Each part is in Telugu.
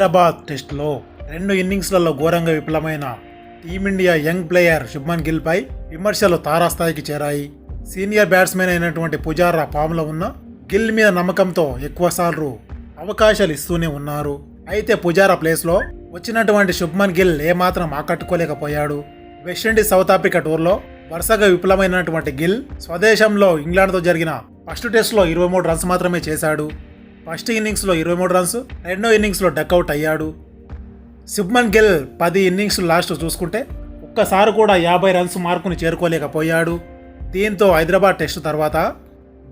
హైదరాబాద్ టెస్ట్లో రెండు ఇన్నింగ్స్లలో ఘోరంగా విఫలమైన team India young player Shubman గిల్పై విమర్శలు తారాస్థాయికి చేరాయి. సీనియర్ బ్యాట్స్మెన్ అయినటువంటి పుజారా ఫామ్లో ఉన్న గిల్ మీద నమ్మకంతో ఎక్కువసార్లు అవకాశాలు ఇస్తూనే ఉన్నారు. అయితే పుజారా ప్లేస్లో వచ్చినటువంటి శుభ్మన్ గిల్ ఏమాత్రం ఆకట్టుకోలేకపోయాడు. వెస్టిండీస్ సౌత్ ఆఫ్రికా టూర్లో వరుసగా విఫలమైనటువంటి గిల్ స్వదేశంలో ఇంగ్లాండ్తో జరిగిన ఫస్ట్ టెస్ట్లో ఇరవై మూడు రన్స్ మాత్రమే చేశాడు. ఫస్ట్ ఇన్నింగ్స్లో ఇరవై మూడు రన్స్ రెండో ఇన్నింగ్స్లో డక్అవుట్ అయ్యాడు. శుభ్మన్ గిల్ పది ఇన్నింగ్స్ లాస్ట్ చూసుకుంటే ఒక్కసారి కూడా యాభై రన్స్ మార్కుని చేరుకోలేకపోయాడు. దీంతో హైదరాబాద్ టెస్ట్ తర్వాత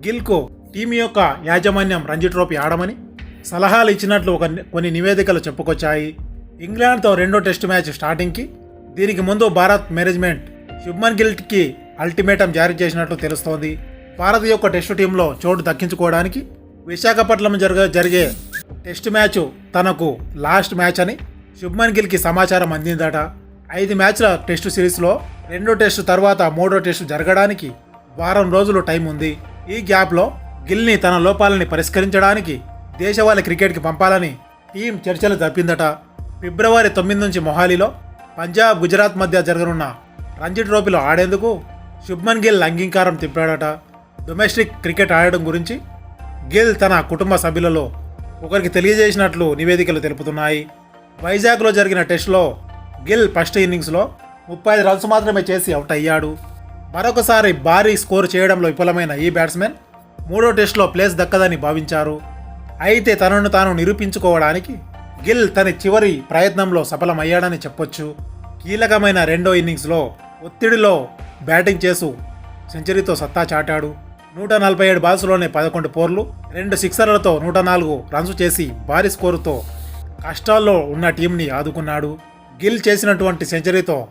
గిల్కు టీం యొక్క యాజమాన్యం రంజీ ట్రోఫీ ఆడమని సలహాలు ఇచ్చినట్లు ఒక కొన్ని నివేదికలు చెప్పుకొచ్చాయి. ఇంగ్లాండ్తో రెండో టెస్ట్ మ్యాచ్ స్టార్టింగ్కి దీనికి ముందు భారత్ మేనేజ్మెంట్ శుభ్మన్ గిల్కి అల్టిమేటం జారీ చేసినట్లు తెలుస్తోంది. భారత్ యొక్క టెస్టు టీంలో చోటు దక్కించుకోవడానికి విశాఖపట్నం జరగ జరిగే టెస్ట్ మ్యాచ్ తనకు లాస్ట్ మ్యాచ్ అని శుభ్మన్ గిల్కి సమాచారం అందిందట. ఐదు మ్యాచ్ల టెస్టు సిరీస్లో రెండో టెస్టు తర్వాత మూడో టెస్టు జరగడానికి వారం రోజులు టైం ఉంది. ఈ గ్యాప్లో గిల్ని తన లోపాలని పరిష్కరించడానికి దేశవాళీ క్రికెట్కి పంపాలని టీం చర్చలు జరిపిందట. ఫిబ్రవరి తొమ్మిది నుంచి మొహాలీలో పంజాబ్ గుజరాత్ మధ్య జరగనున్న రంజీ ట్రోఫీలో ఆడేందుకు శుభ్మన్ గిల్ అంగీకారం తిప్పాడట. డొమెస్టిక్ క్రికెట్ ఆడడం గురించి గిల్ తన కుటుంబ సభ్యులలో ఒకరికి తెలియజేసినట్లు నివేదికలు తెలుపుతున్నాయి. వైజాగ్లో జరిగిన టెస్ట్లో గిల్ ఫస్ట్ ఇన్నింగ్స్లో ముప్పై ఐదు రన్స్ మాత్రమే చేసి అవుట్ అయ్యాడు. మరొకసారి భారీ స్కోర్ చేయడంలో విఫలమైన ఈ బ్యాట్స్మెన్ మూడో టెస్ట్లో ప్లేస్ దక్కదని భావించారు. అయితే తనను తాను నిరూపించుకోవడానికి గిల్ తన చివరి ప్రయత్నంలో సఫలమయ్యాడని చెప్పొచ్చు. కీలకమైన రెండో ఇన్నింగ్స్లో ఒత్తిడిలో బ్యాటింగ్ చేస్తూ సెంచరీతో సత్తా చాటాడు. నూట నలభై ఏడు బాల్స్లోనే పదకొండు పోర్లు రెండు సిక్సర్లతో నూట నాలుగు రన్స్ చేసి భారీ స్కోరుతో కష్టాల్లో ఉన్న టీంని ఆదుకున్నాడు. గిల్ చేసినటువంటి సెంచరీతో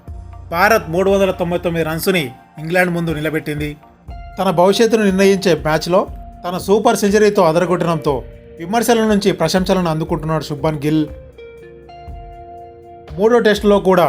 భారత్ మూడు వందల తొంభై తొమ్మిది రన్స్ని ఇంగ్లాండ్ ముందు నిలబెట్టింది. తన భవిష్యత్తును నిర్ణయించే మ్యాచ్లో తన సూపర్ సెంచరీతో అదరగొట్టడంతో విమర్శల నుంచి ప్రశంసలను అందుకుంటున్నాడు శుభన్ గిల్. మూడో టెస్టులో కూడా